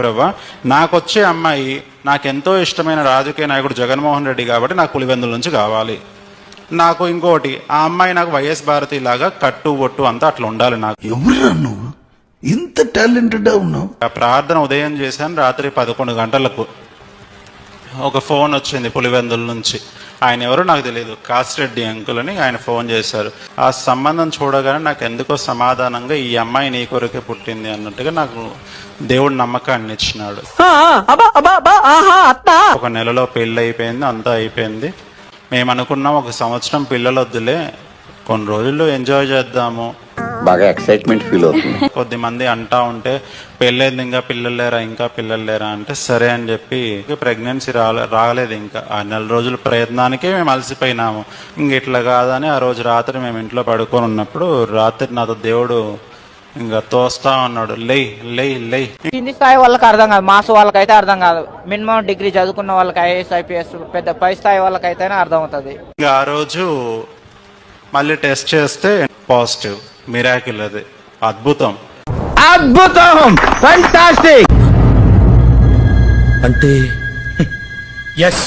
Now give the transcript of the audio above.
ప్రభా నాకు వచ్చే అమ్మాయి నాకెంతో ఇష్టమైన రాజకీయ నాయకుడు జగన్మోహన్ రెడ్డి కాబట్టి నాకు పులివెందుల నుంచి కావాలి. నాకు ఇంకోటి ఆ అమ్మాయి నాకు వైఎస్ భారతి లాగా కట్టు బొట్టు అంతా అట్లా ఉండాలి నాకు. నువ్వు? ఇంత టాలెంటెడ్ ఉన్నావు. ఆ ప్రార్థన ఉదయం చేశాను రాత్రి పదకొండు గంటలకు. ఒక ఫోన్ వచ్చింది పులివెందుల నుంచి. ఆయన ఎవరో నాకు తెలియదు కాసిరెడ్డి అంకుల్ అని ఆయన ఫోన్ చేశారు. ఆ సంబంధం చూడగానే నాకు ఎందుకో సమాధానంగా ఈ అమ్మాయి నీ కొరకే పుట్టింది అన్నట్టుగా నాకు దేవుడు నమ్మకాన్ని ఇచ్చినాడు. ఒక నెలలో పెళ్ళి అయిపోయింది అంతా అయిపోయింది. మేము అనుకున్నాం ఒక సంవత్సరం పిల్లలు వద్దులే కొన్ని రోజులు ఎంజాయ్ చేద్దాము. బాగా ఎక్సైట్మెంట్ ఫీల్ అవుతుంది. కొద్ది మంది అంటా ఉంటే పెళ్ళైంది ఇంకా పిల్లలు లేరా ఇంకా పిల్లలు లేరా? అంటే సరే అని చెప్పి ప్రెగ్నెన్సీ రాలే రాలేదు ఇంకా. ఆ నెల రోజుల ప్రయత్నానికే మేము అలసిపోయినాము. ఇంక ఇట్లా కాదని ఆ రోజు రాత్రి మేము ఇంట్లో పడుకొని ఉన్నప్పుడు రాత్రి నాతో దేవుడు ఇంకా తోస్తా ఉన్నాడు లై లై లై కింది స్థాయి వాళ్ళకి అర్థం కాదు మాస్ వాళ్ళకైతే అర్థం కాదు. మినిమం డిగ్రీ చదువుకున్న వాళ్ళకి ఐఏఎస్ ఐపీఎస్ పెద్ద పై స్థాయి వాళ్ళకైతేనే అర్థం అవుతుంది. ఇంకా ఆ రోజు మళ్ళీ టెస్ట్ చేస్తే పాజిటివ్. మిరాకిల్ అది అద్భుతం. అద్భుతం! ఫంటాస్టిక్ అంటే ఎస్